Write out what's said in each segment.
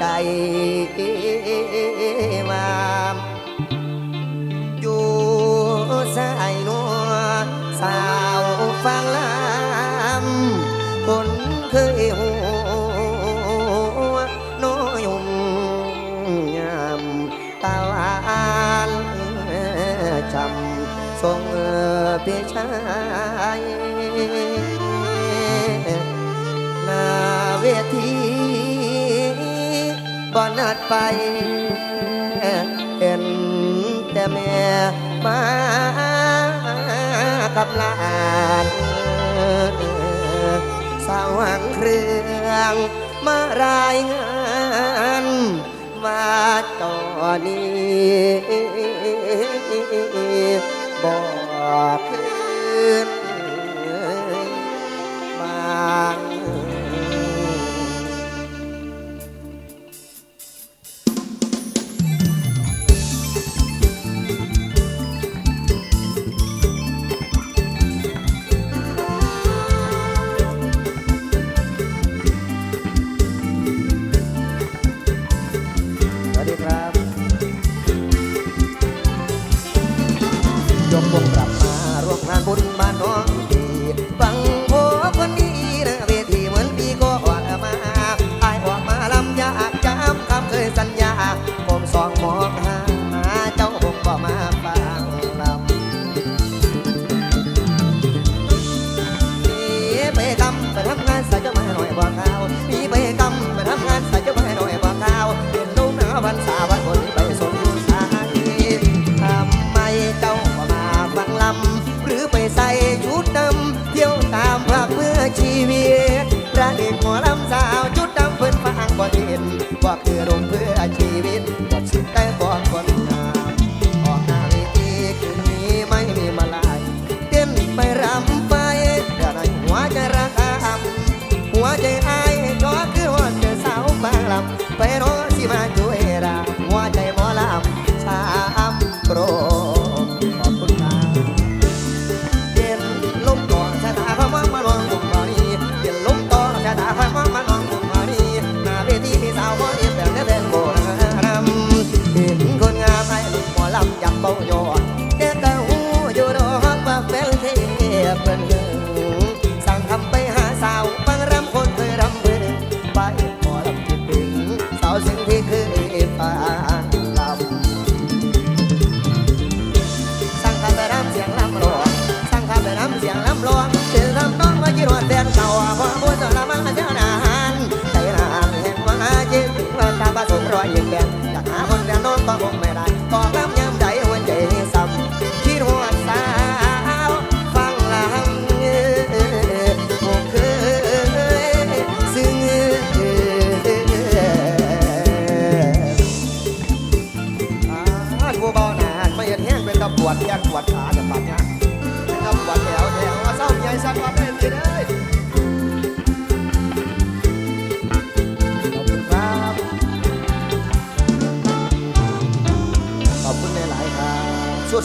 ใจว่าอยู่สายนัวสาวฟังลามคนเคยหัวน้อยหุ่มยามตาลวานจำทรงเปียชาย บ่นัดไปเห็นแต่แม่มากับหลานสาวหังเครื่องมารายงานมาตอนนี้บอกคืน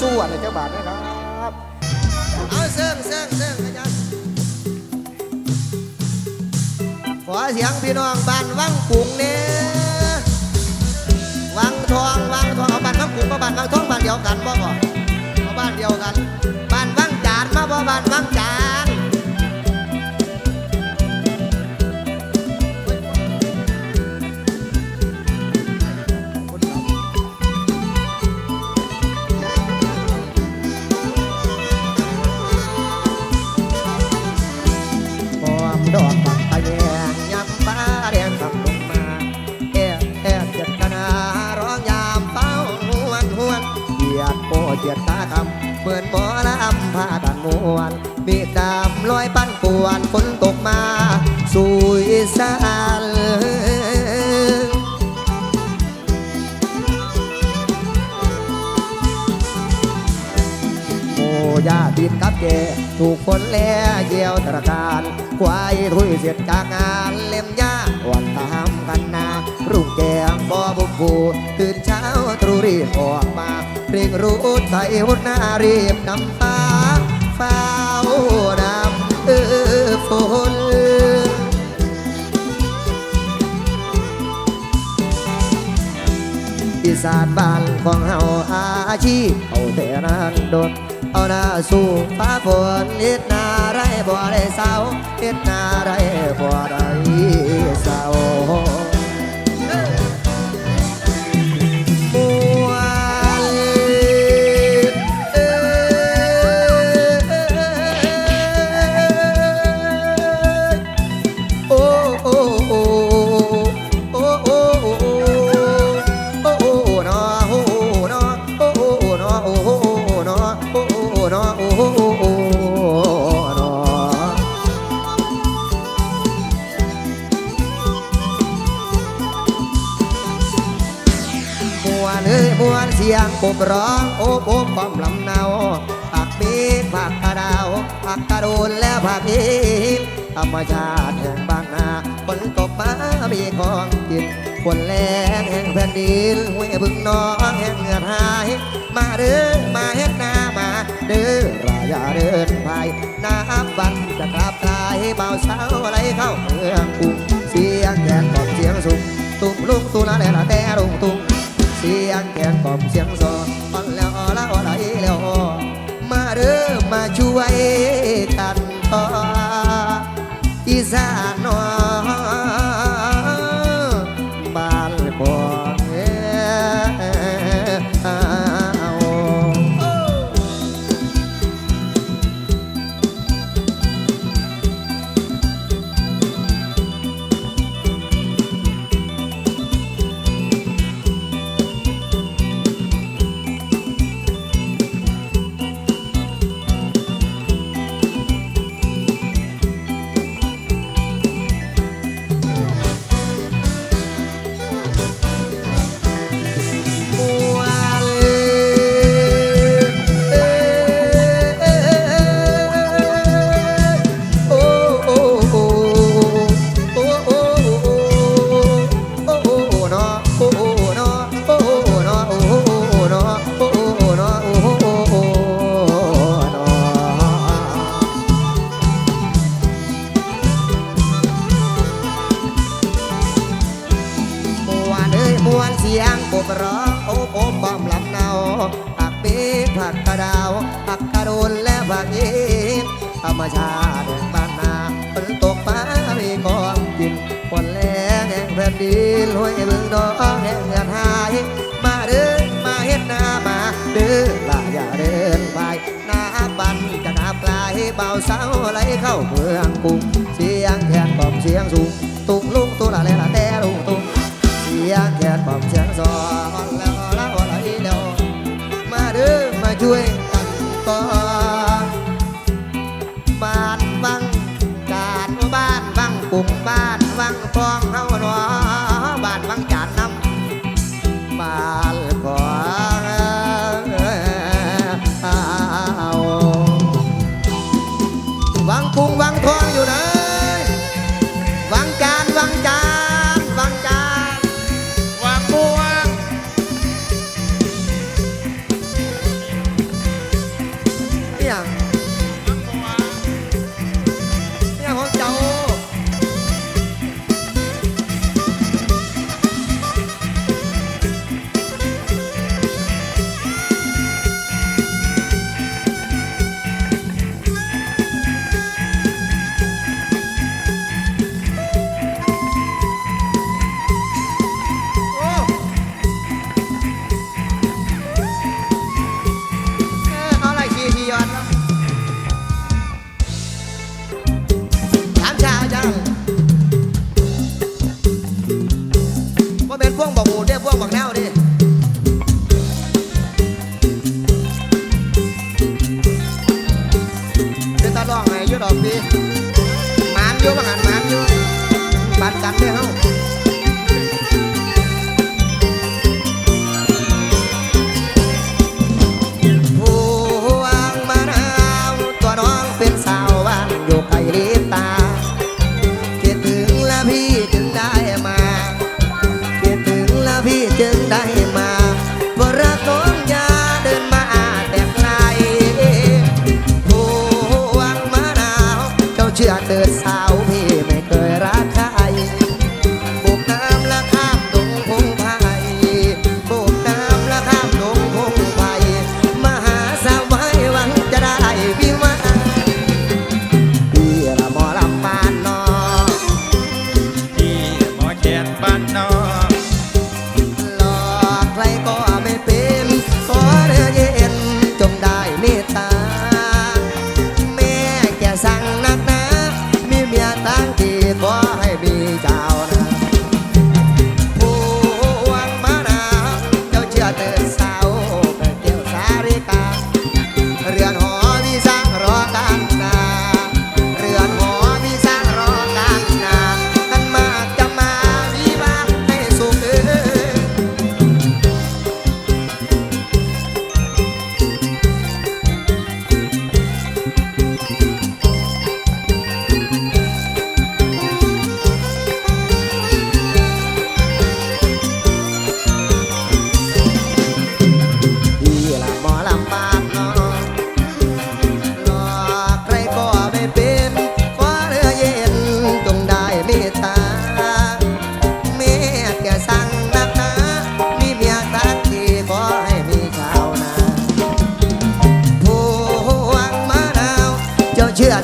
สู้อะไรเจ้าบาทนะครับ เอาเสื่งเสื่งเสื่องอาจารย์ขอเสียงพี่น้องบ้านวังกุ้งเนี่ยวังทองวังทองเอาบ้านวังกุ้งมาบ้านวังทองบ้านเดียวกันบ่บ่เอาบ้านเดียวกันบ้านวังจานมาบ่บ้านวังจาน ที่ยวตระการควายทุยเสียจากงานเล่มยาวันตามกันนา รุ่งแก้มบอบุกบูตื่นเช้าตรู่รีบออกมาเรียงรู้ใจหัวหน้ารีบนำตาเฝ้านำเออฝนอีสานบ้านของเฮาอาชีพเอาแต่นั้นโดน เอาหน้าสู้ฟ้าฝนเฮ็ดนาไรบ่ได้เศร้าเฮ็ดนาไรบ่ได้เศร้า ผักกระดาวผักกระโดนและผักอีนธรรมชาติแห่งบางนาฝนตกมามีของกินฝนแรงแห่งแผ่นดินห้วยบึงน้องแห่งเหงือหาย มาเด้อมาเฮ็ดนามาเด้อรายาเดินไปน้ำบันจะกลับกลายเบาเช้าไหลเข้าเมืองกรุงเสียงแกนกอบเสียงสุงตุ้มลุงตุลาแลละแต่ลุงตุ้งเสียงแกนกอบเสียงซอ มาช่วยกันต่ออีสานน้อบ้ ดินห้วยบึงดองแห่งเงินหาย มาเด้อมาเฮ็ดนามาเด้อลาอย่าเดินไปนาบันจะนาปลายเบาเสาไหลเข้าเมืองกรุงเสียงแคนกล่อมเสียงสูงตุงลุงตุละเลละแต่ลุงตุงเสียงแขนปอมเสียงซอนแล้วแล้วอะไรแล้วมาเด้อมาช่วยกันก่อนบ้านวังการบ้านวังปุ่งบ้านวังฟองเฮา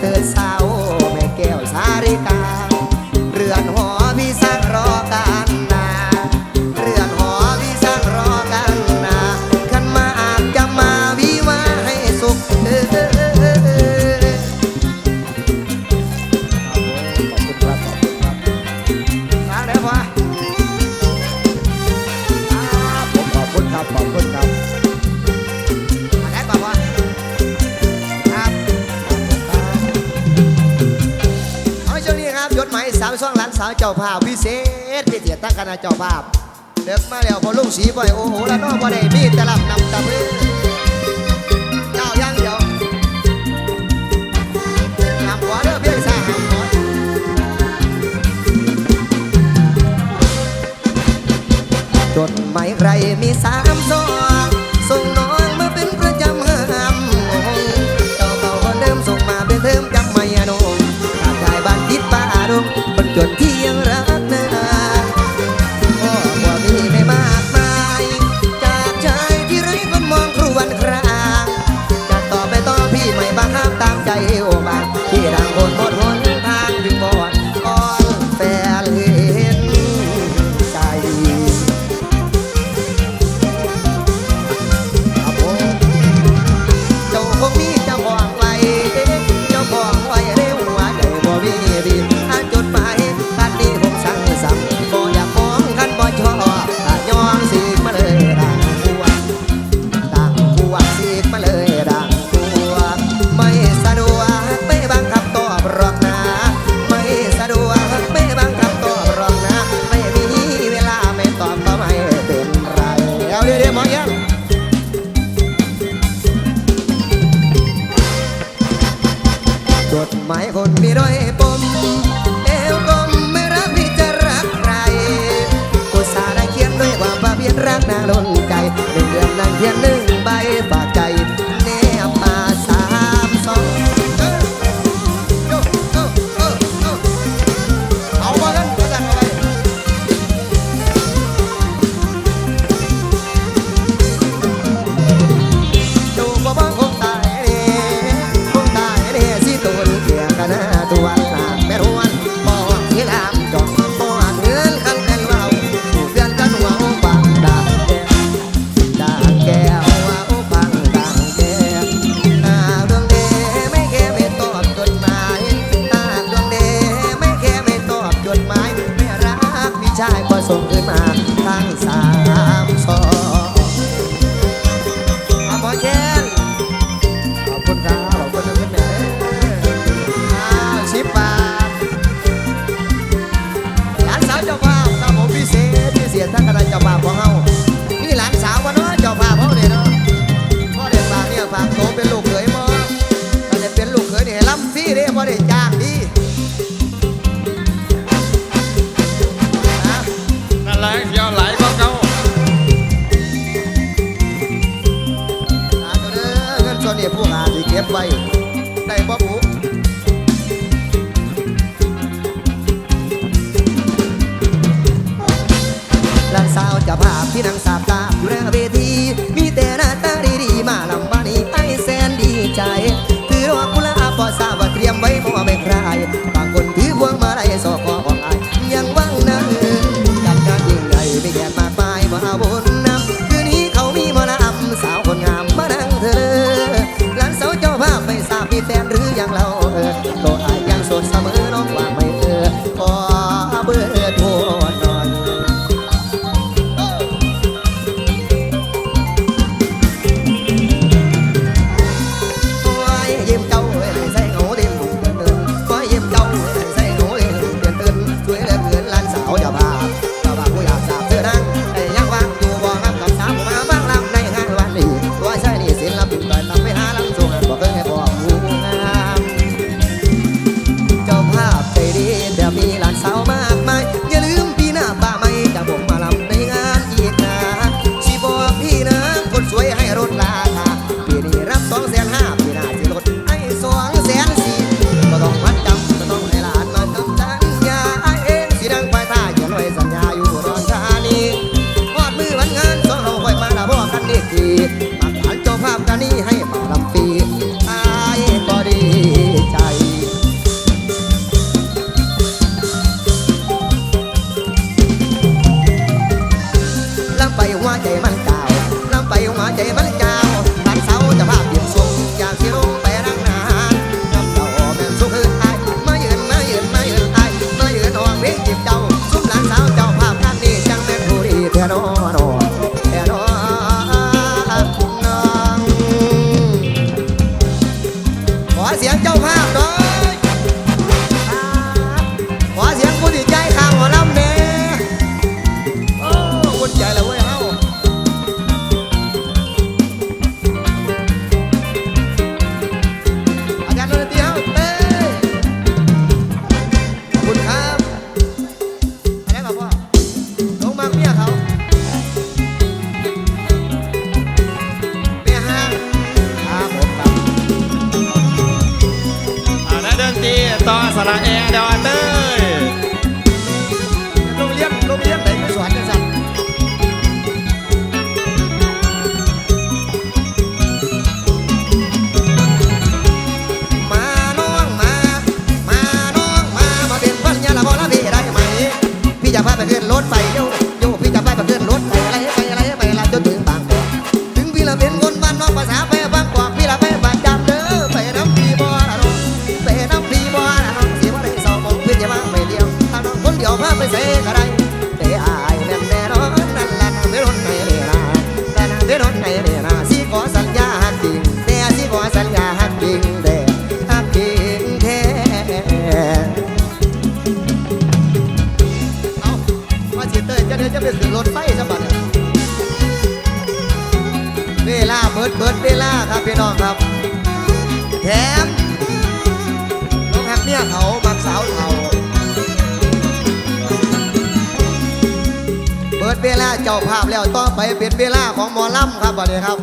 first house. สามช่องหลานสาวเจ้าภาพพิเศษพิเศษตั้งคณะเจ้าภาพเลิกมาแล้วพอลุกสีบ่อยโอ้โหละน้อบ่ได้มีตลับนำตะเพื่อเจายังเดียวหามหัวเด้อพียสามหัจดหมายใครมีสามซ้อ ที่นางสาว Claro. ระแอดอเตย ครับพี่น้องครับ แถมน้องแฮมเนี่ยเขามักสาวเขาเปิดเวลาเจ้าภาพแล้วต่อไปเป็นเวลาของหมอลำครับบัดนี้ครับ